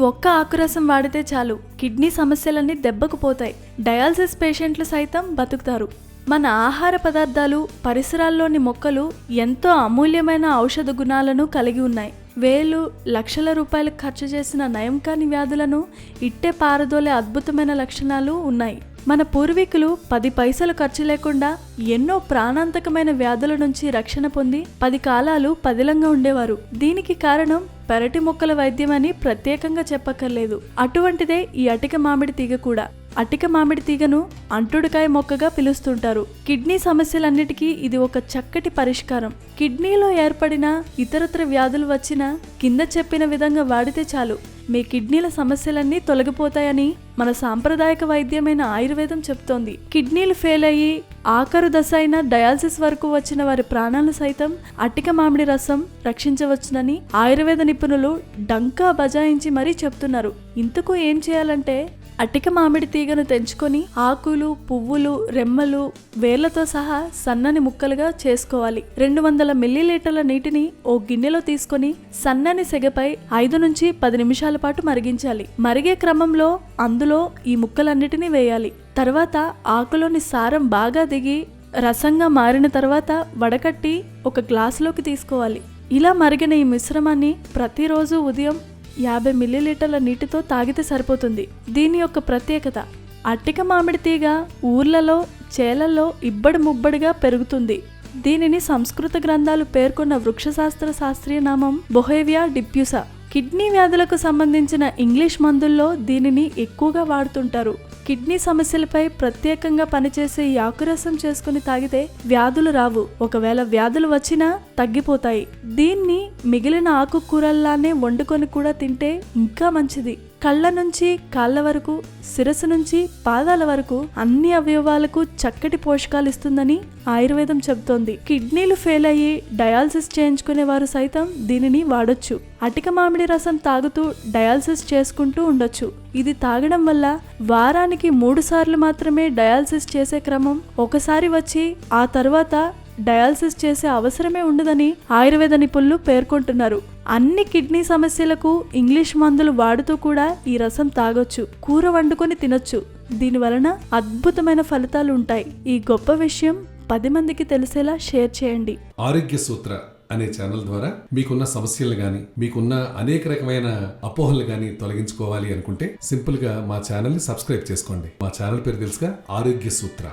ఒక్క ఆకురసం వాడితే చాలు. కిడ్నీ సమస్యలన్నీ దెబ్బకు పోతాయి. డయాలసిస్ పేషెంట్లు సైతం బతుకుతారు. మన ఆహార పదార్థాలు పరిసరాల్లోని మొక్కలు ఎంతో అమూల్యమైన ఔషధ గుణాలను కలిగి ఉన్నాయి. వేలు లక్షల రూపాయలు ఖర్చు చేసిన నయం కాని వ్యాధులను ఇట్టే పారదోలే అద్భుతమైన లక్షణాలు ఉన్నాయి. మన పూర్వీకులు పది పైసలు ఖర్చు లేకుండా ఎన్నో ప్రాణాంతకమైన వ్యాధుల నుంచి రక్షణ పొంది పది కాలాలు పదిలంగా ఉండేవారు. దీనికి కారణం పెరటి మొక్కల వైద్యం అని ప్రత్యేకంగా చెప్పక్కర్లేదు. అటువంటిదే ఈ అటిక మామిడి తీగ కూడా. అటిక మామిడి తీగను అంటుడుకాయ మొక్కగా పిలుస్తుంటారు. కిడ్నీ సమస్యలన్నిటికీ ఇది ఒక చక్కటి పరిష్కారం. కిడ్నీలో ఏర్పడిన ఇతరత్ర వ్యాధులు వచ్చినా కింద చెప్పిన విధంగా వాడితే చాలు. మీ కిడ్నీల సమస్యలన్నీ తొలగిపోతాయని మన సాంప్రదాయక వైద్యమైన ఆయుర్వేదం చెప్తోంది. కిడ్నీలు ఫెయిల్ అయ్యి ఆఖరు దశ అయిన డయాలసిస్ వరకు వచ్చిన వారి ప్రాణాలను సైతం అట్టిక మామిడి రసం రక్షించవచ్చునని ఆయుర్వేద నిపుణులు డంకా బజాయించి మరీ చెప్తున్నారు. ఇంతకు ఏం చేయాలంటే అటిక మామిడి తీగను తెంచుకొని ఆకులు పువ్వులు రెమ్మలు వేర్లతో సహా సన్నని ముక్కలుగా చేసుకోవాలి. రెండు వందల మిల్లీలీటర్ల నీటిని ఓ గిన్నెలో తీసుకొని సన్నని సెగపై ఐదు నుంచి పది నిమిషాల పాటు మరిగించాలి. మరిగే క్రమంలో అందులో ఈ ముక్కలన్నిటినీ వేయాలి. తర్వాత ఆకులోని సారం బాగా దిగి రసంగా మారిన తర్వాత వడకట్టి ఒక గ్లాసులోకి తీసుకోవాలి. ఇలా మరిగిన ఈ మిశ్రమాన్ని ప్రతిరోజు ఉదయం యాభై మిల్లీలీటర్ల నీటితో తాగితే సరిపోతుంది. దీని యొక్క ప్రత్యేకత అట్టిక మామిడి తీగ ఊర్లలో చేలల్లో ఇబ్బడి ముబ్బడిగా పెరుగుతుంది. దీనిని సంస్కృత గ్రంథాలు పేర్కొన్న వృక్షశాస్త్ర శాస్త్రీయ నామం బొహేవియా డిప్యూసా. కిడ్నీ వ్యాధులకు సంబంధించిన ఇంగ్లీష్ మందుల్లో దీనిని ఎక్కువగా వాడుతుంటారు. కిడ్నీ సమస్యలపై ప్రత్యేకంగా పనిచేసే యాకురసం చేసుకుని తాగితే వ్యాధులు రావు. ఒకవేళ వ్యాధులు వచ్చినా తగ్గిపోతాయి. దీన్ని మిగిలిన ఆకుకూరల్లానే వండుకొని కూడా తింటే ఇంకా మంచిది. కళ్ళ నుంచి కాళ్ళ వరకు శిరస్సు నుంచి పాదాల వరకు అన్ని అవయవాలకు చక్కటి పోషకాలు ఇస్తుందని ఆయుర్వేదం చెబుతోంది. కిడ్నీలు ఫెయిల్ అయ్యి డయాలసిస్ చేయించుకునే వారు సైతం దీనిని వాడొచ్చు. అటిక మామిడి రసం తాగుతూ డయాలసిస్ చేసుకుంటూ ఉండొచ్చు. ఇది తాగడం వల్ల వారానికి మూడు సార్లు మాత్రమే డయాలసిస్ చేసే క్రమం ఒకసారి వచ్చి ఆ తర్వాత డయాలసిస్ చేసే అవసరమే ఉండదని ఆయుర్వేద నిపుణులు పేర్కొంటున్నారు. అన్ని కిడ్నీ సమస్యలకు ఇంగ్లీష్ మందులు వాడుతూ కూడా ఈ రసం తాగొచ్చు కూర వండుకొని తినొచ్చు. దీని వలన అద్భుతమైన ఫలితాలు ఉంటాయి. ఈ గొప్ప విషయం పది మందికి తెలిసేలా షేర్ చేయండి. ఆరోగ్య సూత్ర అనే ఛానల్ ద్వారా మీకున్న సమస్యలు కానీ మీకున్న అనేక రకమైన అపోహలు కానీ తొలగించుకోవాలి అనుకుంటే సింపుల్గా మా ఛానల్ని సబ్స్క్రైబ్ చేసుకోండి. మా ఛానల్ పేరు తెలుసుగా ఆరోగ్య సూత్ర.